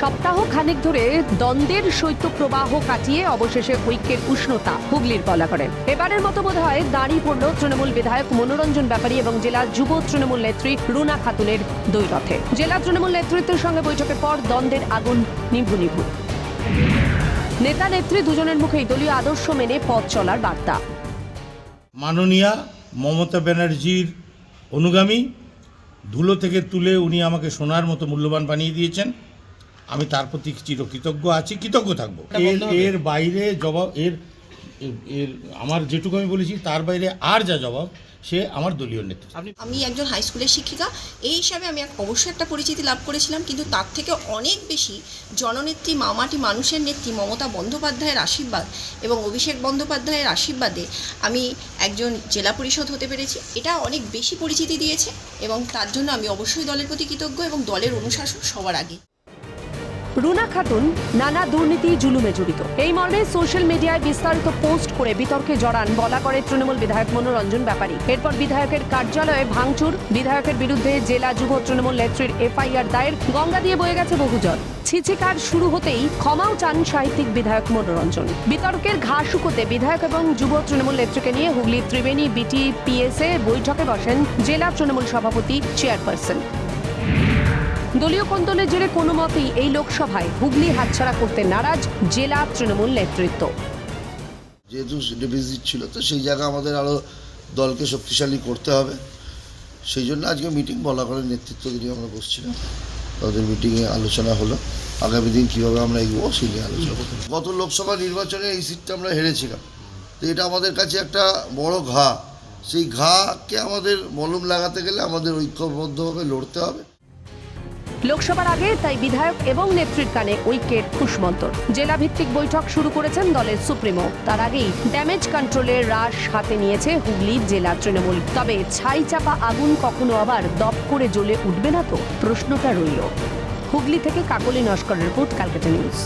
সপ্তাহ খানেক ধরে দ্বন্দ্বের শৈত্য প্রবাহ কাটিয়ে অবশেষে ঐক্যের উষ্ণতা হুগলির গলা করেন এবারের মতো বোধ হয় দাঁড়িয়ে পড়ল তৃণমূল বিধায়ক মনোরঞ্জন ব্যাপারী এবং জেলা যুব তৃণমূল নেত্রী রুনা খাতুনের দৈরথে জেলা তৃণমূল নেতৃত্বের সঙ্গে বৈঠকের পর দ্বন্দ্বের আগুন নিভু নিভু। নেতা নেত্রী দুজনের মুখেই দলীয় আদর্শ মেনে পথ চলার বার্তা। মাননীয়া মমতা ব্যানার্জির অনুগামী ধুলো থেকে তুলে উনি আমাকে সোনার মতো মূল্যবান বানিয়ে দিয়েছেন। আমি তার প্রতি চিরকৃতজ্ঞ আছি কৃতজ্ঞ থাকব। এর এর বাইরে জবাব এর এর- আমার যেটুকু আমি বলেছি তার বাইরে আর যা জবাব সে আমার দলীয় নেত্রী আমি একজন হাই স্কুলের শিক্ষিকা এই হিসাবে আমি এক- অবশ্যই একটা পরিচিতি লাভ করেছিলাম কিন্তু তার থেকে অনেক বেশি জননেত্রী মামাটি মানুষের নেত্রী মমতা বন্দ্যোপাধ্যায়ের আশীর্বাদ এবং অভিষেক বন্দ্যোপাধ্যায়ের আশীর্বাদে আমি একজন জেলা পরিষদ হতে পেরেছি। এটা অনেক বেশি পরিচিতি দিয়েছে এবং তার জন্য আমি অবশ্যই দলের প্রতি কৃতজ্ঞ এবং দলের অনুশাসন সবার আগে। রুনা খাতুন নানা দুর্নীতি জুলুমে জড়িত। এই মর্মে সোশ্যাল মিডিয়ায় বিস্তারিত পোস্ট করে বিতর্কে জড়ান, বলা করে তৃণমূল বিধায়ক মনোরঞ্জন ব্যাপারী। এরপর বিধায়কের কার্যালয়ে ভাঙচুর, বিধায়কের বিরুদ্ধে জেলা যুব তৃণমূল নেত্রীর এফআইআর দায়ের, গঙ্গা দিয়ে বয়ে গেছে বহুজন। ছিছিকার শুরু হতেই ক্ষমাও চান সাহিত্যিক বিধায়ক মনোরঞ্জন। বিতর্কের ঘা শুকোতে বিধায়ক এবং যুব তৃণমূল নেত্রীকে নিয়ে হুগলির ত্রিবেণী, বিটি, পিএসএ বৈঠকে বসেন জেলা তৃণমূল সভাপতি চেয়ারপারসন। দলীয় কোন্দলের জেরে কোনো মতেই এই লোকসভায় হুগলি হাতছাড়া করতে নারাজ জেলা তৃণমূল নেতৃত্ব। যেহেতু ডেফিসিট ছিল, তো সেই জায়গা আমাদের আরও দলকে শক্তিশালী করতে হবে। সেই জন্য আজকে মিটিং বলা করে নেতৃত্ব নিয়ে আমরা বসছিলাম। তাদের মিটিংয়ে আলোচনা হলো। আগামী দিন কীভাবে আমরা এগোবো সেই নিয়ে আলোচনা গত লোকসভা নির্বাচনে এই সিটটা আমরা হেরেছিলাম। তো এটা আমাদের কাছে একটা বড় ঘা। সেই ঘাকে আমাদের মলম লাগাতে গেলে আমাদের ঐক্যবদ্ধভাবে লড়তে হবে। লোকসভার আগে তাই বিধায়ক এবং নেত্রীর কানে উইকেট খুশমন্তর। জেলা ভিত্তিক বৈঠক শুরু করেছেন দলের সুপ্রিমো। তার আগেই ড্যামেজ কন্ট্রোলের রাশ হাতে নিয়েছে হুগলি জেলা তৃণমূল। তবে ছাই চাপা আগুন কখনো আবার দপ করে জ্বলে উঠবে না তো? প্রশ্নটা রইল। হুগলি থেকে কাকলি নস্কর রিপোর্ট, ক্যালকাটা নিউজ।